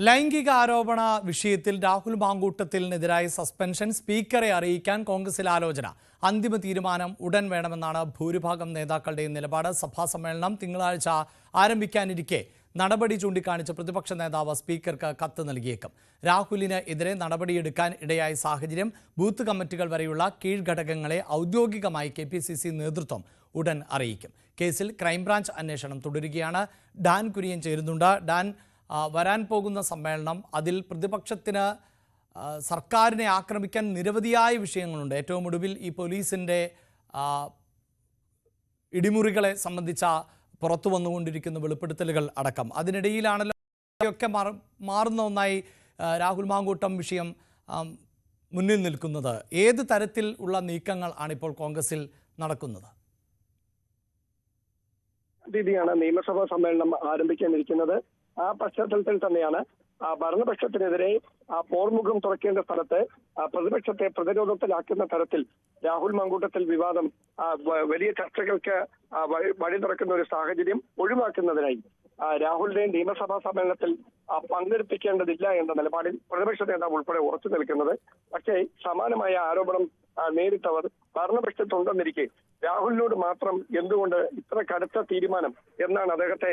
ലൈംഗിക ആരോപണ വിഷയത്തിൽ രാഹുൽ മാങ്കൂട്ടത്തിനെതിരായ സസ്പെൻഷൻ സ്പീക്കറെ അറിയിക്കാൻ കോൺഗ്രസിൽ ആലോചന. അന്തിമ തീരുമാനം ഉടൻ വേണമെന്നാണ് ഭൂരിഭാഗം നേതാക്കളുടെയും നിലപാട്. സഭാ സമ്മേളനം തിങ്കളാഴ്ച ആരംഭിക്കാനിരിക്കെ. നടപടി ചൂണ്ടിക്കാണിച്ച പ്രതിപക്ഷ നേതാവ് സ്പീക്കർക്ക് കത്ത് നൽകിയേക്കും. രാഹുലിന് എതിരെ നടപടിയെടുക്കാൻ ഇടയായ സാഹചര്യം ബൂത്ത് കമ്മിറ്റികൾ വരെയുള്ള കീഴ്ഘടകങ്ങളെ ഔദ്യോഗികമായി കെ നേതൃത്വം ഉടൻ അറിയിക്കും. കേസിൽ ക്രൈംബ്രാഞ്ച് അന്വേഷണം തുടരുകയാണ്. ഡാൻ കുര്യൻ ചേരുന്നുണ്ട്. ഡാൻ വരാൻ പോകുന്ന സമ്മേളനം അതിൽ പ്രതിപക്ഷത്തിന് സർക്കാരിനെ ആക്രമിക്കാൻ നിരവധിയായ വിഷയങ്ങളുണ്ട്. ഏറ്റവും ഒടുവിൽ ഈ പോലീസിന്റെ ഇടിമുറികളെ സംബന്ധിച്ച പുറത്തു വന്നുകൊണ്ടിരിക്കുന്ന വെളിപ്പെടുത്തലുകൾ അടക്കം. അതിനിടയിലാണല്ലോ ഒക്കെ മാറ- മാറുന്ന ഒന്നായി രാഹുൽ മാങ്കൂട്ടം വിഷയം മുന്നിൽ നിൽക്കുന്നത്. ഏത് തരത്തിൽ ഉള്ള നീക്കങ്ങൾ ആണിപ്പോൾ കോൺഗ്രസിൽ നടക്കുന്നത്? രീതിയാണ് നിയമസഭാ സമ്മേളനം ആരംഭിക്കാനിരിക്കുന്നത് ആ പശ്ചാത്തലത്തിൽ തന്നെയാണ്. ആ ഭരണപക്ഷത്തിനെതിരെ ആ പോർമുഖം തുറക്കേണ്ട സ്ഥലത്ത് പ്രതിപക്ഷത്തെ പ്രതിരോധത്തിലാക്കുന്ന തരത്തിൽ രാഹുൽ മങ്കൂട്ടത്തിൽ വിവാദം വലിയ ചർച്ചകൾക്ക് വഴി- തുറക്കുന്ന ഒരു സാഹചര്യം ഒഴിവാക്കുന്നതിനായി രാഹുലിനെ നിയമസഭാ സമ്മേളനത്തിൽ പങ്കെടുപ്പിക്കേണ്ടതില്ല എന്ന നിലപാടിൽ പ്രതിപക്ഷ നേതാവ് ഉൾപ്പെടെ ഉറച്ചു നിൽക്കുന്നത്. പക്ഷേ സമാനമായ ആരോപണം നേരിട്ടവർ ഭരണപക്ഷത്തുണ്ടെന്നിരിക്കെ രാഹുലിനോട് മാത്രം എന്തുകൊണ്ട് ഇത്ര കടുത്ത തീരുമാനം എന്നാണ് അദ്ദേഹത്തെ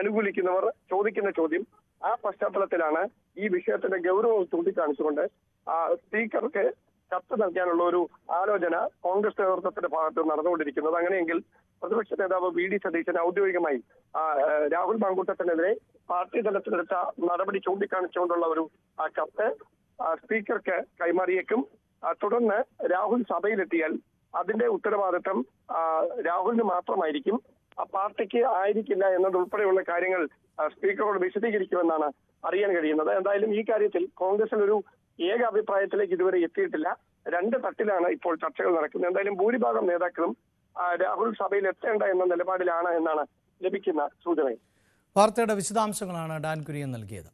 അനുകൂലിക്കുന്നവർ ചോദിക്കുന്ന ചോദ്യം. ആ പശ്ചാത്തലത്തിലാണ് ഈ വിഷയത്തിന്റെ ഗൗരവം ചൂണ്ടിക്കാണിച്ചുകൊണ്ട് സ്പീക്കർക്ക് കത്ത് നൽകാനുള്ള ഒരു ആലോചന കോൺഗ്രസ് നേതൃത്വത്തിന്റെ ഭാഗത്ത് നടന്നുകൊണ്ടിരിക്കുന്നത്. അങ്ങനെയെങ്കിൽ പ്രതിപക്ഷ നേതാവ് വി ഡി സതീശൻ ഔദ്യോഗികമായി രാഹുൽ മാങ്കൂട്ടത്തിനെതിരെ പാർട്ടി തലത്തിലെടുത്ത നടപടി ചൂണ്ടിക്കാണിച്ചുകൊണ്ടുള്ള ഒരു കത്ത് സ്പീക്കർക്ക് കൈമാറിയേക്കും. തുടർന്ന് രാഹുൽ സഭയിലെത്തിയാൽ അതിന്റെ ഉത്തരവാദിത്തം രാഹുലിന് മാത്രമായിരിക്കും. ആ പാർട്ടിക്ക് ആയിരിക്കില്ല എന്നതുൾപ്പെടെയുള്ള കാര്യങ്ങൾ സ്പീക്കറോട് വിശദീകരിക്കുമെന്നാണ് അറിയാൻ കഴിയുന്നത്. എന്തായാലും ഈ കാര്യത്തിൽ കോൺഗ്രസിൽ ഒരു ഏക അഭിപ്രായത്തിലേക്ക് ഇതുവരെ എത്തിയിട്ടില്ല. രണ്ട് തട്ടിലാണ് ഇപ്പോൾ ചർച്ചകൾ നടക്കുന്നത്. എന്തായാലും ഭൂരിഭാഗം നേതാക്കളും രാഹുൽ സഭയിൽ എത്തേണ്ട എന്ന നിലപാടിലാണ് എന്നാണ് ലഭിക്കുന്ന സൂചന വാർത്തയുടെ വിശദാംശങ്ങളാണ് ഡാൻ കുര്യൻ നൽകിയത്.